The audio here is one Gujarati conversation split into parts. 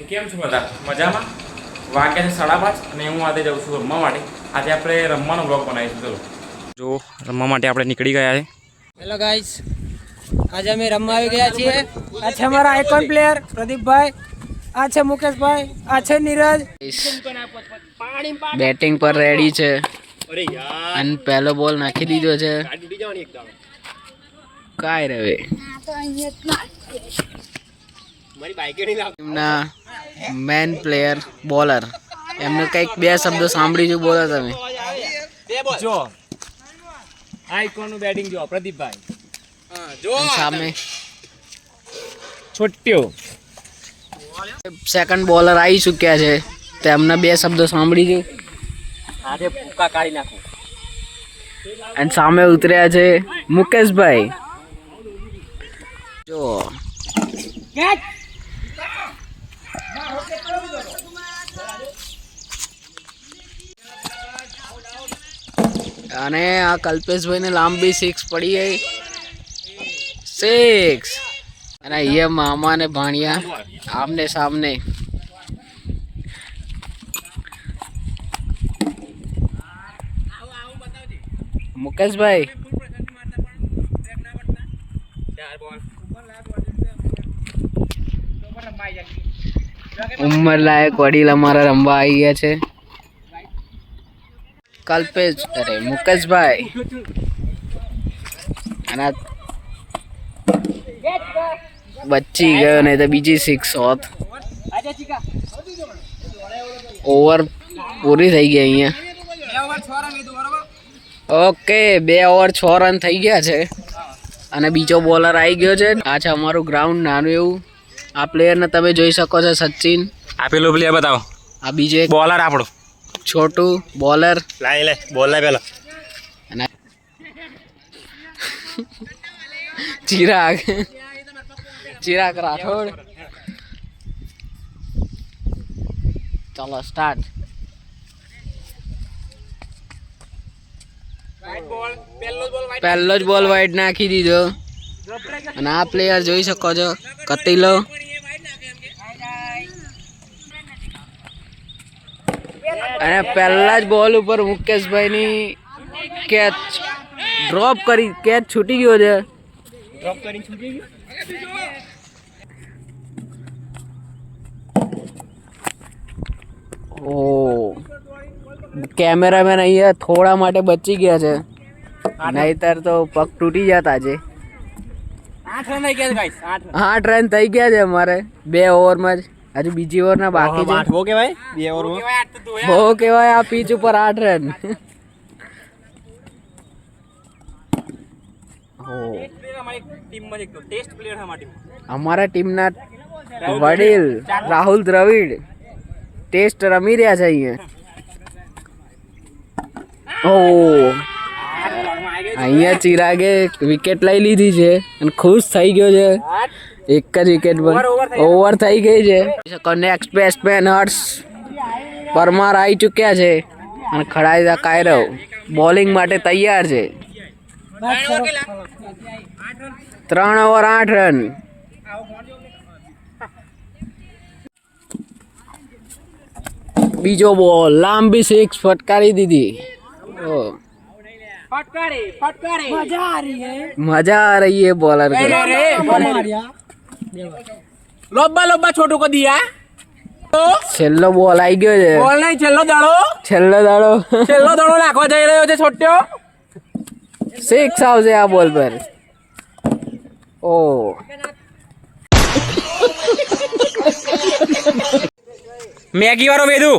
તો કેમ છો બધા? મજામાં? વાગ્યા છે સાડા પાંચ અને હું આજે જાઉં છું રમવા માટે. આજે આપણે રમવાનો બ્લોગ બનાવીશું. ચલો. જો રમવા માટે આપણે નીકળી ગયા છે. હેલો ગાઈસ આજે અમે રમવા આવી ગયા છીએ. આ છે અમારા આઇકોન પ્લેયર પ્રદીપભાઈ. આ છે મુકેશભાઈ. આ છે નીરજ. બેટિંગ પર રેડી છે. અને પહેલો બોલ નાખી દીધો છે. કાય રવે. ટીમના મેન પ્લેયર બોલર એમને કંઈક બે શબ્દો સાંભળી જો બોલો તમે. જો. આઈકોનનું બેટિંગ જો પ્રદીપભાઈ. જો. સામે છોટ્યો. સેકન્ડ બોલર આવી ચૂક્યા છે. તેમના બે શબ્દો સાંભળી જો આજે ભૂકા કાઢી નાખો. અને સામે ઉતર્યા છે મુકેશભાઈ. જો. અને આ કલ્પેશભાઈને લાંબી સિક્સ પડી ગઈ. સિક્સ અને અહીંયા મામા ને ભાણિયા, આમને સામને. મુકેશભાઈ. ઉંમર લાયક વડીલ અમારા રમવા આવી ગયા છે. કલ્પેશ, અરે મુકેશભાઈ. અને બચી ગયો નહીં તો બીજી સિક્સ હોત. ઓવર પૂરી થઈ ગઈ અહીંયા. ઓકે, બે ઓવર છ રન થઈ ગયા છે. અને બીજો બોલર આવી ગયો છે. આ છે અમારું ગ્રાઉન્ડ નાનું એવું. આ પ્લેયરને તમે જોઈ શકો છો સચિન. આ પેલો પ્લેયર બતાવો. આ બીજો એક બોલર આપણો. છોટું બોલર લાઈ લે બોલ લે પેલો. ચિરાગ. ચિરાગ રાઠોડ. ચાલો સ્ટાર્ટ પહેલો જ બોલ વાઈડ નાખી દીધો. અને આ પ્લેયર જોઈ શકો છો કતિલો અને પહેલા જ બોલ ઉપર મુકેશભાઈની કેચ ડ્રોપ કરી કેચ છૂટી ગયો છે. ઓ. કેમેરામેન અહીંયા થોડા માટે બચી ગયા છે. નહીતર તો પગ તૂટી જતા છે. આઠ રન થઈ ગયા ગાઈસ આઠ આઠ રન થઈ ગયા છે અમારે. બે ઓવરમાં જ. હજુ બીજી ઓવરના બાકી છે. બહુ કહેવાય? બે ઓવરમાં. બહુ કહેવાય આ પીચ ઉપર આઠ રન. ઓ ટેસ્ટ પ્લેયર અમારા ટીમના વડીલ રાહુલ દ્રવિડ. ટેસ્ટ રમી રહ્યા છે અહીંયા. ઓ અહીંયા ચિરાગે વિકેટ લઈ લીધી છે અને ખુશ થઈ ગયો છે. એક જ વિકેટ પર. ઓવર થઈ ગઈ છે. નેક્સ્ટ બેટ્સમેન હર્ષ પરમાર આવી ચૂક્યા છે. અને ખડાઈદા કાયરવ બોલિંગ માટે તૈયાર છે. ત્રણ ઓવર આઠ રન બીજો બોલ લાંબી સિક્સ ફટકારી દીધી. ઓ. મજા આ રહી હે મજા આ રહી है बॉलर को લોબ્બા લોબ્બા છોટું કો દિયા છેલ્લો બોલ આવી ગયો છે બોલ નહીં છેલ્લો દાડો છેલ્લો દાડો છેલ્લો દાડો નાખવા જઈ રહ્યો છે છોટ્યો સિક્સ આવશે આ બોલ પર ઓ મેગી વાળો વેદુ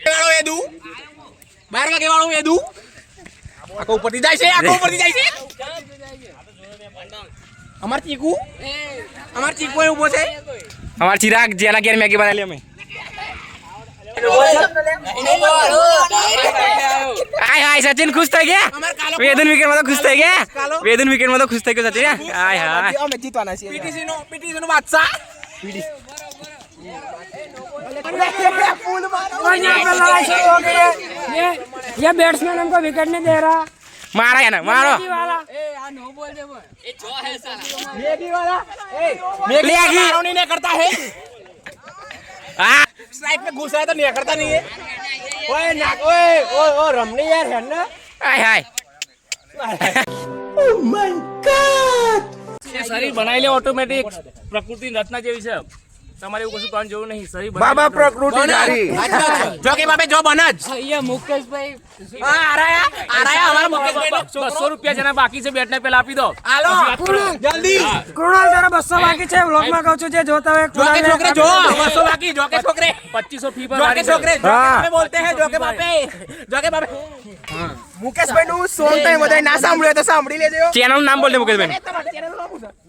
વાળો વેદુ બાર વાગે વાળો વેદુ આખો ઉપરથી જાય છે આખો ઉપરથી જાય છે. અમાર ચીકુ? અમાર ચીકુ એ ઊભો છે. અમાર ચિરાગ જેના ઘેર મેગી બનાવી અમે. હાય હાય સચિન ખુશ થઈ ગયા? વેદન વિકેટમાં તો ખુશ થઈ ગયા? વેદન વિકેટમાં તો ખુશ થઈ ગયો સચિન? હાય હાય. અમે જીતવાના છીએ પીટીસી નો પીટીસી નો બાદશાહ. ये ये बैट्समैन हमको विकेट नहीं दे रहा મારા એને મારો वाला लेगी नहीं नहीं करता है हाँ स्ट्राइक पे घुसा है तो नहीं करता नहीं है ओए नाक ओए ओ ओ रमणी यार है ना हाय हाय શરીર બનાવી લે ઓટોમેટિક પ્રકૃતિ રચના જેવી છે તમારે એવું કશું કરવાની જરૂર નહીં. સહી બાબા પ્રકૃતિ નારી જો કે બાબે જો બન જ. અહીંયા મુકેશભાઈ આરાયા આરાયા અમારા મુકેશભાઈ 200 રૂપિયા જેના બાકી છે બેટને પેલા આપી દો. હાલો. જલ્દી. કૃણાલ તારા 200 બાકી છે વ્લોગમાં કહું છું જે જોતા હોય કૃણાલ છોકરે જો. 200 બાકી જો કે છોકરે. 2500 ફી પર જો કે છોકરે જો કે બોલતે હે જો કે બાપે. જો કે બાપે. મુકેશભાઈ નું સોન તો બધાય ના સાંભળ્યો તો સાંભળી લેજો. ચેનલ નામ બોલ દે મુકેશભાઈ ચેનલ નામ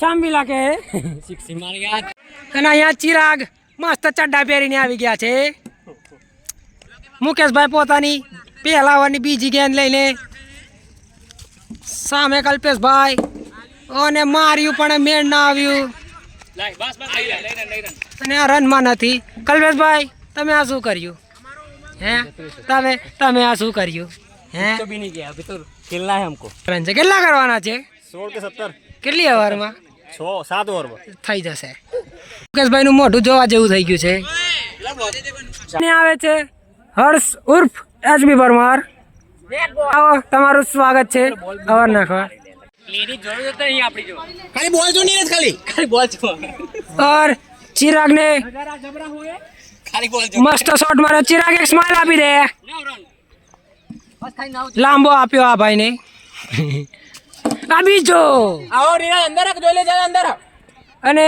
शाम भी लाके અને અહીંયા ચિરાગ મસ્ત ચડ્ડા પહેરીને આવી ગયા છે મુકેશભાઈ પોતાની પહેલા ઓવરની બીજી ગેંદ લઈને સામે કલ્પેશભાઈ અને માર્યું પણ મેળ ના આવ્યું લાય બસ બસ લઈ લે લઈ લે લઈ લે અને આ રનમાં નથી કલ્પેશભાઈ તમે આ શું કર્યું હે તમે તમે આ શું કર્યું હે भी नहीं किया अभी तो खेलना है हमको રન છે કેટલા કરવાના છે સોળ કે સત્તર કેટલી ઓવરમાં છ? સાત થઈ જશે. મુકેશભાઈ નું મોઢું જોવા જેવું થઈ ગયું છે. આવે છે હર્ષ ઉર્ફ એચબી પરમાર. આવો તમારું સ્વાગત છે. અવાર નાખવા ખાલી બોલ જો નહીં ખાલી. ઓર ચિરાગ ને મસ્ત શોટ માર્યો. ચિરાગ એક સ્માઈલ આપી દે. લાંબો આપ્યો આ ભાઈને. આ છો આવો રીના અંદર જોઈ લે જાય અંદર અને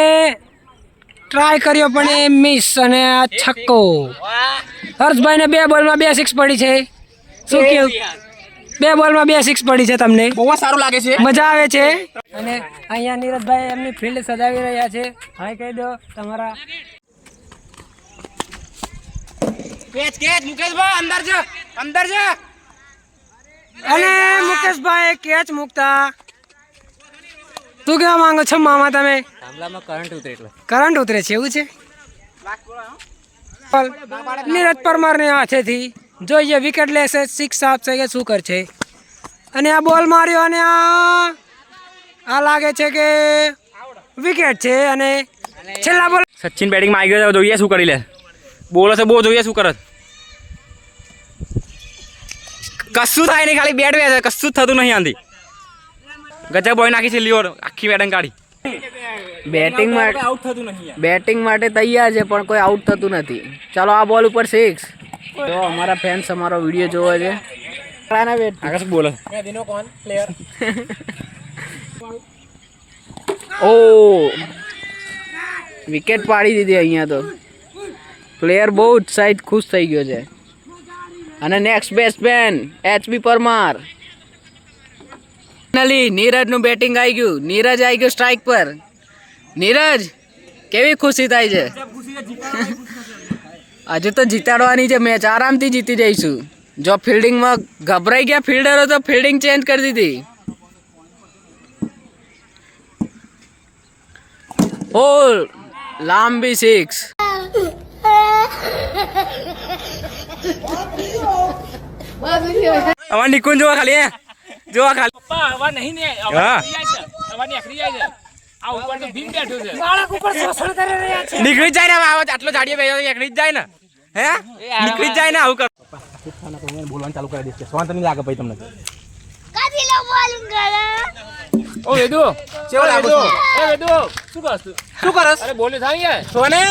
ટ્રાય કર્યો પણ એ મિસ અને આ છક્કો. હર્ષભાઈને બે બોલમાં બે સિક્સ પડી છે. શું કેવું બે બોલમાં બે સિક્સ પડી છે તમને. બહુ સારું લાગે છે. મજા આવે છે. અને અહીંયા નીરજભાઈ એમની ફિલ્ડ સજાવી રહ્યા છે. હાય કહી દો તમારા. કેચ કેચ મુકેશભાઈ અંદર છે અંદર છે અને મુકેશભાઈ કેચ મૂકતા. શું કેવા માંગો છો મામા તમે? કરંટ ઉતરે છે એવું છે? નીરજ પરમારને હાથેથી. જોઈએ વિકેટ લેશે સિક્સ આપશે કે શું કરશે? અને આ બોલ માર્યો અને આ આ લાગે છે કે વિકેટ છે અને છેલ્લા બોલ સચિન બેટિંગમાં આવી ગયો જોઈએ શું કરી લે. બોલો છે બહુ જોઈએ શું કરે કશું થાય નહીં ખાલી બેટ વેચે કશું જ થતું નહીં આંધી ગજબ બોય નાખી છે લિયોર આખી બેટિંગ કાઢી. બેટિંગ માટે આઉટ થતું નહીં બેટિંગ માટે તૈયાર છે પણ કોઈ આઉટ થતું નથી. ચાલો આ બોલ ઉપર સિક્સ તો અમારા ફેન્સ અમારો વીડિયો જોવે છે. ક્યાંના બેટ આગળ શું બોલે છે? મેં દિનો કોણ? પ્લેયર ઓ! વિકેટ પાડી દીધી અહીંયા તો. પ્લેયર બહુ ઉત્સાહિત ખુશ થઈ ગયો છે. અને next batsman H B Parmar finally નીરજનું batting આવી ગયું. નીરજ આવી ગયું સ્ટ્રાઇક પર. નીરજ કેવી ખુશી થાય છે? હજુ તો જીતાડવાની છે મેચ આરામથી જીતી જઈશું. જો ફિલ્ડિંગમાં ગભરાઈ ગયા ફિલ્ડરો તો ફિલ્ડિંગ ચેન્જ કરી દીધી. ઓ લાંબી સિક્સ અમારે નિકુંજ જોવા ખાલી જોવા ખાલી. પપ્પા હવા નહીં ને હવા નીકળી જાય છે. હવા નીકળી જાય છે. આ ઉપર તો ભીમ બેઠું છે. બાળક ઉપર શોષણ કરી રહ્યા છે. નીકળી જાય ને આવા આટલો જાડીએ બેસો નીકળી જ જાય ને. હે? નીકળી જ જાય ને આવું કર. બોલવાનું ચાલુ કરી દઈશ સ્વાંત નહીં લાગે ભાઈ તમને કદી લો કરે ઓ વેદુ. કેવો લાગુ એ વેદુ. શું કરસ તું? શું કરસ? અરે બોલે થાય સોને?